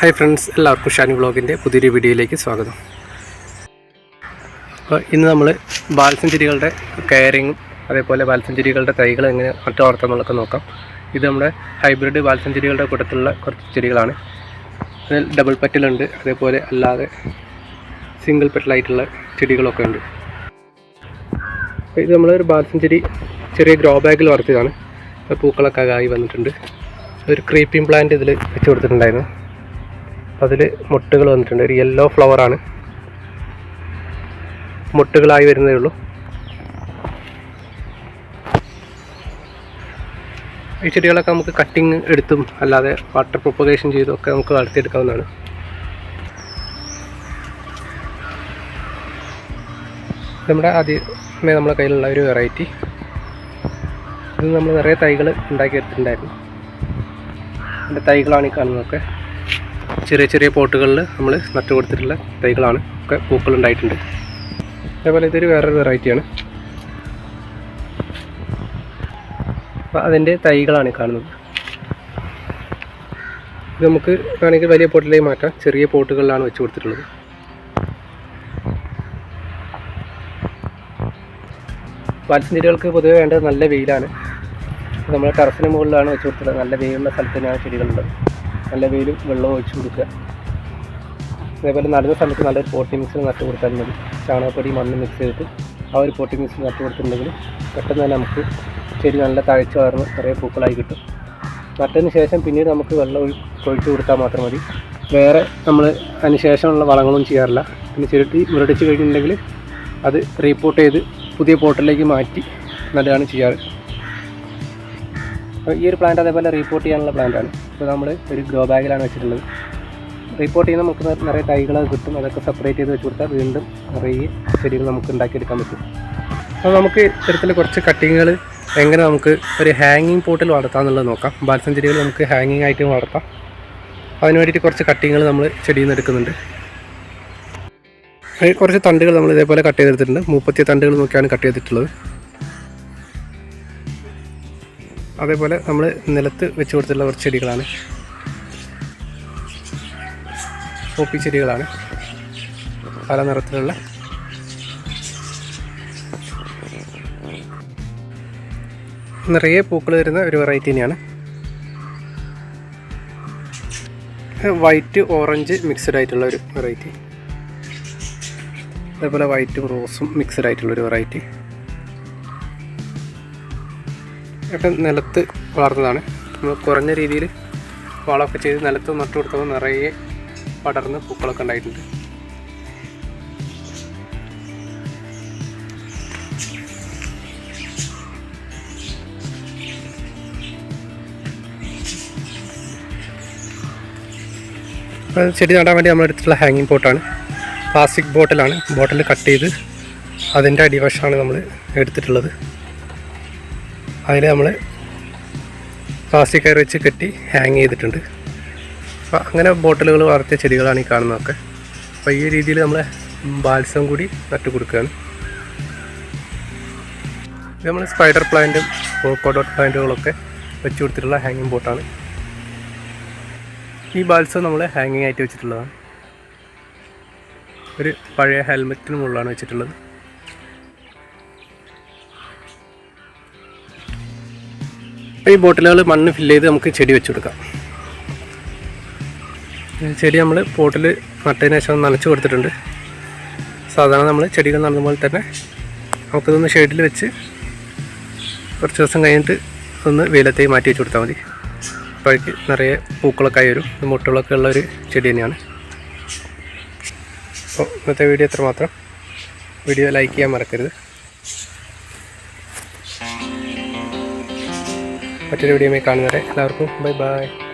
Hi friends എല്ലാവർക്കും ഷാനി വ്ളോഗിന്റെ പുതിയൊരു വീഡിയോയിലേക്ക് സ്വാഗതം. അപ്പോൾ ഇന്ന് നമ്മൾ ബാൽസഞ്ചിരികളുടെ കെയറിങ്ങും അതേപോലെ ബാൽസഞ്ചിരികളുടെ തൈകൾ എങ്ങനെ മറ്റു വളർത്താമെന്നുള്ളതൊക്കെ നോക്കാം. ഇത് നമ്മുടെ ഹൈബ്രിഡ് ബാൽസഞ്ചിരികളുടെ കൂട്ടത്തിലുള്ള കുറച്ച് ചെടികളാണ്. അതിൽ ഡബിൾ പെറ്റലുണ്ട് അതേപോലെ അല്ലാതെ സിംഗിൾ പെറ്റലായിട്ടുള്ള ചെടികളൊക്കെ ഉണ്ട്. ഇത് നമ്മളൊരു ബാൽസഞ്ചിരി ചെറിയ ഗ്രോ ബാഗിൽ വളർത്തിയതാണ്. പൂക്കളൊക്കെ ആയി വന്നിട്ടുണ്ട്. ഒരു ക്രീപ്പിംഗ് പ്ലാന്റ് ഇതിൽ വെച്ച് കൊടുത്തിട്ടുണ്ടായിരുന്നു. അതിൽ മുട്ടുകൾ വന്നിട്ടുണ്ട്. ഒരു യെല്ലോ ഫ്ലവറാണ് മുട്ടുകളായി വരുന്നതേ ഉള്ളൂ. ഈ ചെടികളൊക്കെ നമുക്ക് കട്ടിങ് എടുത്തും അല്ലാതെ വാട്ടർ പ്രൊപ്പഗേഷൻ ചെയ്തും ഒക്കെ നമുക്ക് വളർത്തിയെടുക്കാവുന്നതാണ്. നമ്മുടെ ആദ്യമേ നമ്മുടെ കയ്യിലുള്ള ഒരു വെറൈറ്റി ഇത് നമ്മൾ നിറയെ തൈകൾ ഉണ്ടാക്കിയെടുത്തിട്ടുണ്ടായിരുന്നു. അതിന്റെ തൈകളാണ് ഈ കാണുന്നതൊക്കെ. ചെറിയ ചെറിയ പോട്ടുകളിൽ നമ്മൾ നട്ടു കൊടുത്തിട്ടുള്ള തൈകളാണ്. ഒക്കെ പൂക്കൾ ഉണ്ടായിട്ടുണ്ട്. അതേപോലെ ഇതൊരു വേറൊരു വെറൈറ്റിയാണ് അപ്പോൾ അതിന്റെ തൈകളാണ് കാണുന്നത്. ഇത് നമുക്ക് വേണമെങ്കിൽ വലിയ പോട്ടിലേക്ക് മാറ്റാം. ചെറിയ പോട്ടുകളിലാണ് വെച്ച് കൊടുത്തിട്ടുള്ളത്. ചെടികൾക്ക് പൊതുവേ വേണ്ടത് നല്ല വെയിലാണ്. നമ്മൾ ടെറസിന് മുകളിലാണ് വെച്ച് കൊടുത്തിട്ടുള്ളത്. നല്ല വെയിലുള്ള സ്ഥലത്ത് തന്നെയാണ് ചെടികളുള്ളത്. നല്ല വെയിലും വെള്ളവും ഒഴിച്ചു കൊടുക്കുക. അതേപോലെ നടുന്ന സമയത്ത് നല്ലൊരു പോട്ടി മിക്സ് നട്ട് കൊടുത്താൽ മതി. ചാണകപ്പൊടി മണ്ണ് മിക്സ് ചെയ്തിട്ട് ആ ഒരു പോട്ടി മിക്സ് നട്ട് കൊടുത്തിട്ടുണ്ടെങ്കിൽ പെട്ടെന്ന് തന്നെ നമുക്ക് ചെടി നല്ല തഴച്ച് വളർന്ന് കുറേ പൂക്കളായി കിട്ടും. നട്ടതിന് ശേഷം പിന്നീട് നമുക്ക് വെള്ളം ഒഴി- ഒഴിച്ച് കൊടുത്താൽ മാത്രം മതി. വേറെ നമ്മൾ അതിന് ശേഷമുള്ള വളങ്ങളൊന്നും ചെയ്യാറില്ല. പിന്നെ ചിരട്ടി മുരടിച്ച് കഴിഞ്ഞിട്ടുണ്ടെങ്കിൽ അത് റീപോർട്ട് ചെയ്ത് പുതിയ പോട്ടിലേക്ക് മാറ്റി നടുകയാണ് ചെയ്യാറ്. ഈ ഒരു പ്ലാന്റ് അതേപോലെ റീപോർട്ട് ചെയ്യാനുള്ള പ്ലാന്റാണ് ഇപ്പോൾ നമ്മൾ ഒരു ഗ്രോ ബാഗിലാണ് വെച്ചിട്ടുള്ളത്. റിപ്പോർട്ട് ചെയ്യുന്ന നമുക്ക് നിറയെ തൈകൾ കിട്ടും. അതൊക്കെ സെപ്പറേറ്റ് ചെയ്ത് വെച്ച് കൊടുത്താൽ വീണ്ടും നിറയെ ചെടികൾ നമുക്ക് ഉണ്ടാക്കിയെടുക്കാൻ പറ്റും. അപ്പോൾ നമുക്ക് ഇത്തരത്തിൽ കുറച്ച് കട്ടിങ്ങുകൾ എങ്ങനെ നമുക്ക് ഒരു ഹാങ്ങിങ് പോട്ടിൽ വളർത്താം എന്നുള്ളത് നോക്കാം. ബാൽസം ചെടികൾ നമുക്ക് ഹാങ്ങിങ് ആയിട്ട് വളർത്താം. അതിന് വേണ്ടിയിട്ട് കുറച്ച് കട്ടിങ്ങുകൾ നമ്മൾ ചെടിയിൽ നിന്ന് എടുക്കുന്നുണ്ട്. കുറച്ച് തണ്ടുകൾ നമ്മൾ ഇതേപോലെ കട്ട് ചെയ്തെടുത്തിട്ടുണ്ട്. മുപ്പത്തി തണ്ടുകൾ നോക്കിയാണ് കട്ട് ചെയ്തിട്ടുള്ളത്. അതേപോലെ നമ്മൾ നിലത്ത് വെച്ച് കൊടുത്തിട്ടുള്ള കുറച്ച് ചെടികളാണ്. പോപ്പി ചെടികളാണ്. പല നിറത്തിലുള്ള. നിറയെ പൂക്കൾ വരുന്ന ഒരു വെറൈറ്റി തന്നെയാണ്. വൈറ്റ് ഓറഞ്ച് മിക്സഡ് ആയിട്ടുള്ള ഒരു വെറൈറ്റി അതേപോലെ വൈറ്റ് റോസും മിക്സഡ് ആയിട്ടുള്ള ഒരു വെറൈറ്റി ഒക്കെ നിലത്ത് വളർന്നതാണ്. നമ്മൾ കുറഞ്ഞ രീതിയിൽ വളമൊക്കെ ചെയ്ത് നിലത്ത് നട്ടു കൊടുത്തപ്പോൾ നിറയെ പടർന്ന് പൂക്കളൊക്കെ ഉണ്ടായിട്ടുണ്ട്. ചെടി നടാൻ വേണ്ടി നമ്മൾ എടുത്തിട്ടുള്ള ഹാങ്ങിങ് പോട്ടാണ് പ്ലാസ്റ്റിക് ബോട്ടിലാണ് ബോട്ടിൽ കട്ട് ചെയ്ത് അതിന്റെ അടിവശമാണ് നമ്മൾ എടുത്തിട്ടുള്ളത്. അതിൽ നമ്മൾ പ്ലാസ്റ്റിക് കയർ വെച്ച് കെട്ടി ഹാങ് ചെയ്തിട്ടുണ്ട്. അപ്പോൾ അങ്ങനെ ബോട്ടിലുകൾ വളർത്തിയ ചെടികളാണ് ഈ കാണുന്നതൊക്കെ. അപ്പോൾ ഈ രീതിയിൽ നമ്മൾ ബാൽസം കൂടി നട്ടു കൊടുക്കുകയാണ് ഇത് നമ്മൾ സ്പൈഡർ പ്ലാന്റും കോഡോട്ട് പ്ലാന്റുകളൊക്കെ വെച്ച് കൊടുത്തിട്ടുള്ള ഹാങ്ങിങ് ബോട്ടാണ് ഈ ബാൽസം നമ്മൾ ഹാങ്ങിങ് ആയിട്ട് വെച്ചിട്ടുള്ളതാണ്. ഒരു പഴയ ഹെൽമെറ്റിന് മുകളിലാണ് വെച്ചിട്ടുള്ളത്. ഈ ബോട്ടിലുകൾ മണ്ണ് ഫില്ല് ചെയ്ത് നമുക്ക് ചെടി വെച്ച് കൊടുക്കാം. ചെടി നമ്മൾ പോട്ടിൽ നട്ടതിന് ശേഷം നനച്ച് കൊടുത്തിട്ടുണ്ട്. സാധാരണ നമ്മൾ ചെടികൾ നടുന്ന പോലെ തന്നെ നമുക്കിതൊന്ന് ഷെയ്ഡിൽ വെച്ച് കുറച്ച് ദിവസം കഴിഞ്ഞിട്ട് ഒന്ന് വെയിലത്തേക്ക് മാറ്റി വെച്ച് കൊടുത്താൽ മതി. അപ്പോഴേക്ക് നിറയെ പൂക്കളൊക്കെ ആയി വരും. മുട്ടകളൊക്കെ ഉള്ള ഒരു ചെടി തന്നെയാണ്. അപ്പോൾ ഇന്നത്തെ വീഡിയോ എത്ര മാത്രം വീഡിയോ ലൈക്ക് ചെയ്യാൻ മറക്കരുത്. മറ്റൊരു വീഡിയോയിൽ കാണുന്നവരെ എല്ലാവർക്കും ബൈ ബൈ.